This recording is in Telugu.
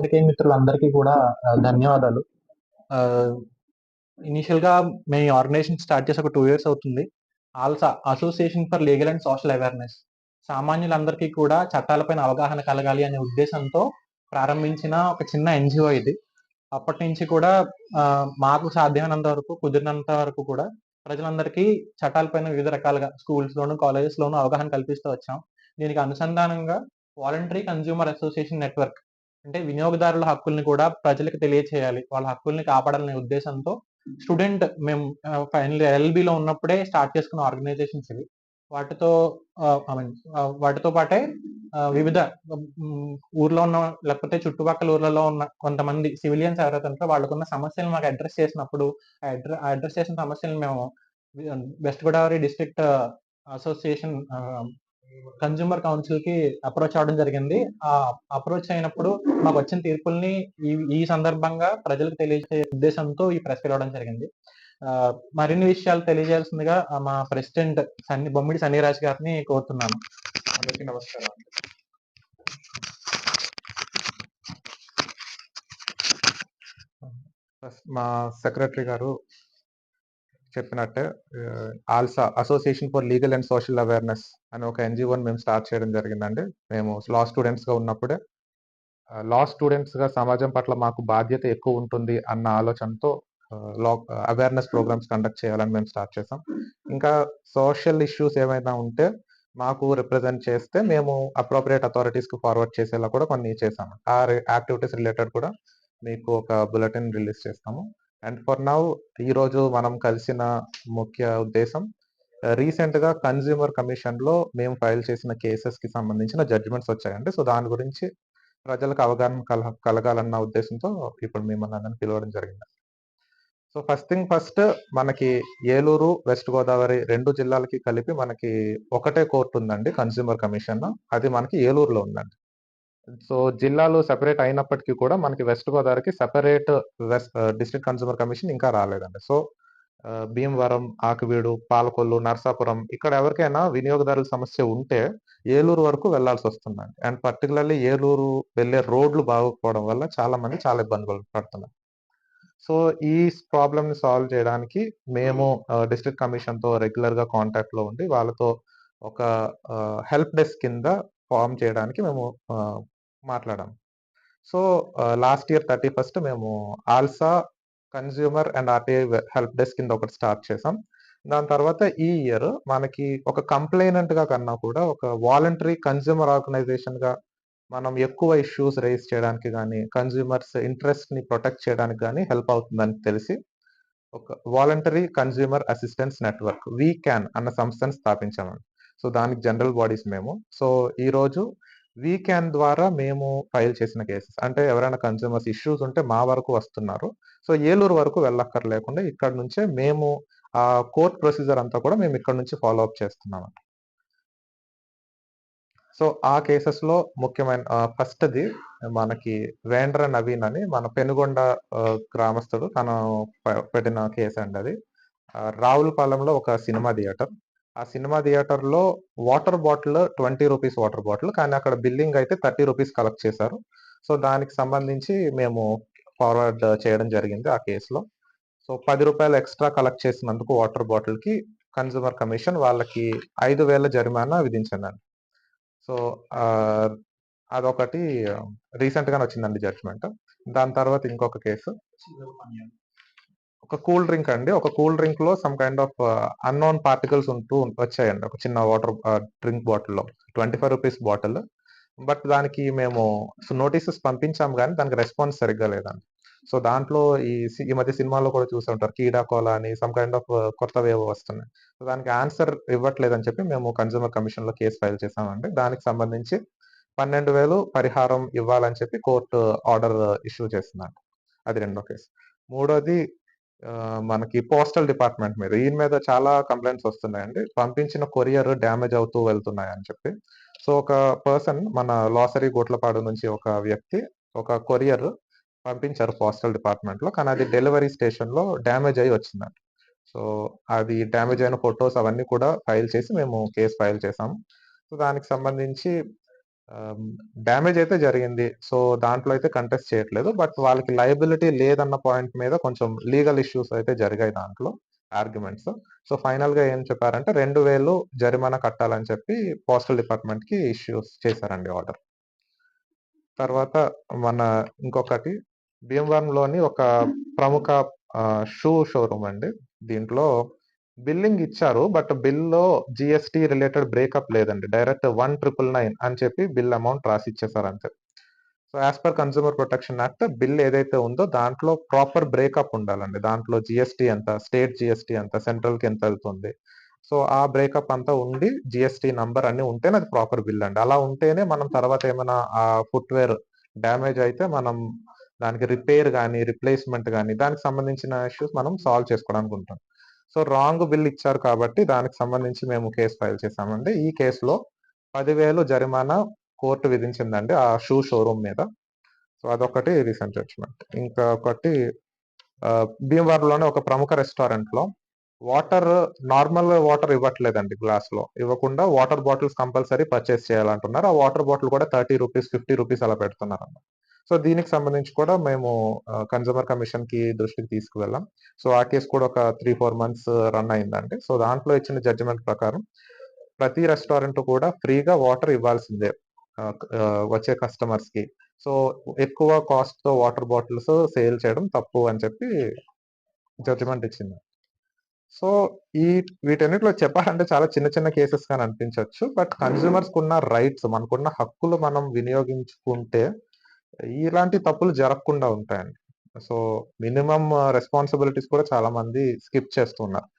పాత్రికేయ మిత్రులందరికీ కూడా ఆ, ధన్యవాదాలు. ఇనిషియల్గా మేము ఆర్గనైజేషన్ స్టార్ట్ చేసి ఒక టూ ఇయర్స్ అవుతుంది. ALSA association for legal and social awareness సామాన్యులందరికీ కూడా చట్టాలపైన అవగాహన కలగాలి అనే ఉద్దేశంతో ప్రారంభించిన ఒక చిన్న ఎన్జిఓ ఇది. అప్పటి నుంచి కూడా మాకు సాధ్యమైనంత వరకు కుదిరినంత వరకు కూడా ప్రజలందరికీ చట్టాలపైన వివిధ రకాలుగా స్కూల్స్ లోను కాలేజెస్ లోను అవగాహన కల్పిస్తూ వచ్చాం. దీనికి అనుసంధానంగా వాలంటరీ కన్జ్యూమర్ అసోసియేషన్ నెట్వర్క్ అంటే వినియోగదారుల హక్కుల్ని కూడా ప్రజలకు తెలియచేయాలి. వాళ్ళ హక్కుల్ని కాపాడాలనే ఉద్దేశంతో స్టూడెంట్ మేము ఫైనల్ ఎల్బి లో ఉన్నప్పుడే స్టార్ట్ చేసుకున్న ఆర్గనైజేషన్స్ ఇవి. వాటితో ఐ మీన్ వాటితో పాటే వివిధ ఊర్లో ఉన్న లేకపోతే చుట్టుపక్కల ఊర్లలో ఉన్న కొంతమంది సివిలియన్స్ ఎవరైతే ఉంటారో వాళ్ళకున్న సమస్యలు మాకు అడ్రస్ చేసినప్పుడు అడ్రస్ చేసిన సమస్యలు మేము west Godavari district association consumer కౌన్సిల్కి approach అవడం జరిగింది. ఆ అప్రోచ్ అయినప్పుడు మాకు వచ్చిన తీర్పుల్ని ఈ ఈ సందర్భంగా ప్రజలకు తెలియజే ఉద్దేశంతో ఈ ప్రెస్ పిలవడం జరిగింది. ఆ, మరిన్ని విషయాలు తెలియజేయాల్సిందిగా మా ప్రెసిడెంట్ సన్ని బొమ్మిడి సన్నిరాజ్ గారిని కోరుతున్నాను. అందరికీ నమస్కారం. మా సెక్రటరీ గారు చెప్పినట్టే ALSA association for legal and social awareness అనే ఒక ఎన్జిఓని మేము స్టార్ట్ చేయడం జరిగిందండి. మేము లా స్టూడెంట్స్గా ఉన్నప్పుడే. లా స్టూడెంట్స్గా సమాజం పట్ల మాకు బాధ్యత ఎక్కువ ఉంటుంది అన్న ఆలోచనతో లా అవేర్నెస్ ప్రోగ్రామ్స్ కండక్ట్ చేయాలని మేము స్టార్ట్ చేసాం ఇంకా సోషల్ ఇష్యూస్ ఏమైనా ఉంటే మాకు రిప్రజెంట్ చేస్తే మేము అప్రోప్రియేట్ అథారిటీస్కి ఫార్వర్డ్ చేసేలా కూడా కొన్ని చేసాము ఆ యాక్టివిటీస్ రిలేటెడ్ కూడా మీకు ఒక బులెటిన్ రిలీజ్ చేస్తాము. అండ్ ఫర్ నౌ ఈరోజు మనం కలిసిన ముఖ్య ఉద్దేశం uh, రీసెంట్గా కన్జ్యూమర్ కమిషన్లో మేము ఫైల్ చేసిన కేసెస్కి సంబంధించిన జడ్జిమెంట్స్ వచ్చాయండి. సో దాని గురించి ప్రజలకు అవగాహన కల కలగాలన్న ఉద్దేశంతో ఇప్పుడు మిమ్మల్ని అందరిని పిలవడం జరిగింది. సో ఫస్ట్ థింగ్ ఫస్ట్ మనకి ఏలూరు వెస్ట్ గోదావరి రెండు జిల్లాలకి కలిపి మనకి ఒకటే కోర్టు ఉందండి కన్స్యూమర్ కమిషన్ అది మనకి ఏలూరులో ఉందండి. సో జిల్లాలు సెపరేట్ అయినప్పటికీ కూడా మనకి వెస్ట్ గోదావరికి separate west district consumer commission ఇంకా రాలేదండి. సో భీమవరం ఆకువీడు పాలకొల్లు నర్సాపురం ఇక్కడ ఎవరికైనా వినియోగదారుల సమస్య ఉంటే ఏలూరు వరకు వెళ్ళాల్సి వస్తుందండి. అండ్ పర్టికులర్లీ ఏలూరు వెళ్ళే రోడ్లు బాగోకపోవడం వల్ల చాలా మంది చాలా ఇబ్బందులు పడుతున్నారు. సో ఈ ప్రాబ్లమ్ని సాల్వ్ చేయడానికి మేము డిస్ట్రిక్ట్ కమిషన్తో రెగ్యులర్గా కాంటాక్ట్లో ఉండి వాళ్ళతో ఒక హెల్ప్ డెస్క్ కింద ఫామ్ చేయడానికి మేము మాట్లాడాం. So last year thirty first మేము ALSA consumer and RTI help desk కింద ఒకటి స్టార్ట్ చేసాం. దాని తర్వాత ఈ ఇయర్ మనకి ఒక కంప్లైనెంట్గా కన్నా కూడా ఒక వాలంటరీ కన్జ్యూమర్ ఆర్గనైజేషన్గా మనం ఎక్కువ ఇష్యూస్ రైజ్ చేయడానికి కానీ కన్జ్యూమర్స్ ఇంట్రెస్ట్ని ప్రొటెక్ట్ చేయడానికి కానీ హెల్ప్ అవుతుందని తెలిసి ఒక voluntary consumer assistance network we can అన్న సంస్థను స్థాపించామండి. సో దానికి జనరల్ బాడీస్ మేము. సో ఈ రోజు వీ క్యాన్ ద్వారా మేము ఫైల్ చేసిన కేసెస్ అంటే ఎవరైనా కన్జ్యూమర్స్ ఇష్యూస్ ఉంటే మా వరకు వస్తున్నారు. సో ఏలూరు వరకు వెళ్ళక్కర్ లేకుండా ఇక్కడ నుంచే మేము ఆ కోర్ట్ ప్రొసీజర్ అంతా కూడా మేము ఇక్కడ నుంచి ఫాలో అప్ చేస్తున్నాం సో ఆ కేసెస్లో ముఖ్యమైన ఫస్ట్ది మనకి వేండ్ర నవీన్ అని మన పెనుగొండ గ్రామస్తుడు తను పెట్టిన కేసు అండి అది. రావులపాలెంలో ఒక సినిమా థియేటర్. ఆ సినిమా థియేటర్లో water bottle twenty rupees water bottle కానీ అక్కడ బిల్లింగ్ అయితే థర్టీ రూపీస్ కలెక్ట్ చేశారు. సో దానికి సంబంధించి మేము ఫార్వర్డ్ చేయడం జరిగింది ఆ కేసులో. సో పది రూపాయలు ఎక్స్ట్రా కలెక్ట్ చేసినందుకు వాటర్ బాటిల్కి కన్జ్యూమర్ కమిషన్ వాళ్ళకి ఐదు వేల జరిమానా విధించిందండి. సో అదొకటి రీసెంట్ గానే వచ్చిందండి జడ్జ్మెంట్. దాని తర్వాత ఇంకొక కేసు. ఒక కూల్ డ్రింక్ అండి. ఒక cool డ్రింక్లో some kind of unknown particles ఉంటూ వచ్చాయండి. ఒక చిన్న వాటర్ డ్రింక్ బాటిల్లో twenty five rupees bottle. But దానికి మేము నోటీసెస్ పంపించాం కానీ దానికి రెస్పాన్స్ సరిగ్గా లేదండి. సో దాంట్లో ఈ సి- ఈ మధ్య సినిమాలో కూడా చూసి ఉంటారు. కీడా కోలా అని సమ్ కైండ్ ఆఫ్ కొత్తవేవో వస్తున్నాయి. సో దానికి ఆన్సర్ ఇవ్వట్లేదని చెప్పి మేము కన్జ్యూమర్ కమిషన్లో కేసు ఫైల్ చేసామండి దానికి సంబంధించి పన్నెండు వేలు పరిహారం ఇవ్వాలని చెప్పి కోర్టు ఆర్డర్ ఇష్యూ చేస్తుందండి అది రెండో కేసు. మూడోది మనకి పోస్టల్ డిపార్ట్మెంట్ మీద. ఈయన మీద చాలా కంప్లైంట్స్ వస్తున్నాయండి. పంపించిన కొరియర్ డ్యామేజ్ అవుతూ వెళ్తున్నాయి అని చెప్పి. సో ఒక పర్సన్ మన లాసరీ గోట్లపాడు నుంచి ఒక వ్యక్తి ఒక కొరియర్ పంపించారు పోస్టల్ డిపార్ట్మెంట్లో కానీ అది డెలివరీ స్టేషన్లో డ్యామేజ్ అయి వచ్చిందండి సో అది డ్యామేజ్ అయిన ఫొటోస్ అవన్నీ కూడా ఫైల్ చేసి మేము కేసు ఫైల్ చేసాము సో దానికి సంబంధించి డ్యామేజ్ అయితే జరిగింది. సో, దాంట్లో అయితే కంటెస్ట్ చేయట్లేదు. బట్ వాళ్ళకి లయబిలిటీ లేదన్న పాయింట్ మీద కొంచెం లీగల్ ఇష్యూస్ అయితే జరిగాయి దాంట్లో ఆర్గ్యుమెంట్స్. సో, ఫైనల్‌గా ఏం చెప్పారంటే 2000 జరిమానా కట్టాలని చెప్పి పోస్టల్ డిపార్ట్‌మెంట్‌కి ఇష్యూస్ చేశారండి ఆర్డర్. తర్వాత మన ఇంకొకటి భీమవరంలోని ఒక ప్రముఖ షూ షోరూమ్ అండి. దీంట్లో బిల్లింగ్ ఇచ్చారు. బట్ బిల్‌లో జిఎస్టీ రిలేటెడ్ బ్రేకప్ లేదండి. డైరెక్ట్ 1999 అని చెప్పి బిల్ అమౌంట్ రాసి ఇచ్చేసారు అంతే. So, as per consumer protection act bill ఏదైతే ఉందో దాంట్లో ప్రాపర్ బ్రేకప్ ఉండాలండి. దాంట్లో జిఎస్టీ ఎంత, స్టేట్ జిఎస్టీ ఎంత, సెంట్రల్‌కి ఎంత వెళ్తుంది సో, ఆ బ్రేకప్ అంతా ఉండి జిఎస్టీ నంబర్ అన్నీ ఉంటేనే అది ప్రాపర్ బిల్ అండి. అలా ఉంటేనే మనం తర్వాత ఏమైనా ఆ ఫుట్‌వేర్ డ్యామేజ్ అయితే మనం దానికి రిపేర్ కానీ రిప్లేస్‌మెంట్ కానీ దానికి సంబంధించిన ఇష్యూస్ మనం సాల్వ్ చేసుకోవడానికి ఉంటాం. సో, రాంగ్ బిల్ ఇచ్చారు కాబట్టి దానికి సంబంధించి మేము కేస్ ఫైల్ చేశామండి. ఈ కేస్‌లో 10,000 జరిమానా కోర్టు విధించిందండి ఆ షూ షోరూమ్ మీద. సో, అదొకటి రీసెంట్ జడ్జ్‌మెంట్. ఇంకా ఒకటి భీమవరంలోనే ఒక ప్రముఖ రెస్టారెంట్‌లో వాటర్ నార్మల్ వాటర్ ఇవ్వట్లేదండి గ్లాస్‌లో. ఇవ్వకుండా వాటర్ బాటిల్స్ కంపల్సరీ పర్చేస్ చేయాలంటున్నారు. ఆ వాటర్ బాటిల్ కూడా థర్టీ రూపీస్ ఫిఫ్టీ రూపీస్ అలా పెడుతున్నారన్నమాట. సో, దీనికి సంబంధించి కూడా మేము ఆహ్, కన్స్యూమర్ కమిషన్‌కి దృష్టికి తీసుకువెళ్ళాం. సో, ఆ కేస్ కూడా ఒక 3, 4 మంత్స్ రన్ అయిందండి. సో, దాంట్లో ఇచ్చిన జడ్జ్‌మెంట్ ప్రకారం ప్రతి రెస్టారెంట్ కూడా ఫ్రీగా వాటర్ ఇవ్వాల్సిందే. వచ్చే కస్టమర్స్‌కి. సో, ఎక్కువ కాస్ట్‌తో వాటర్ బాటిల్స్ సేల్ చేయడం తప్పు అని చెప్పి జడ్జ్‌మెంట్ ఇచ్చింది. సో, ఈ వీటన్నిటిలో చెప్పాలంటే చాలా చిన్న చిన్న కేసెస్‌గా అనిపించొచ్చు. బట్ కన్స్యూమర్స్‌కున్న రైట్స్ మనకున్న హక్కులు మనం వినియోగించుకుంటే ఇలాంటి తప్పులు జరగకుండా ఉంటాయండి. సో, మినిమమ్ రెస్పాన్సిబిలిటీస్ కూడా చాలా మంది స్కిప్ చేస్తున్నారు.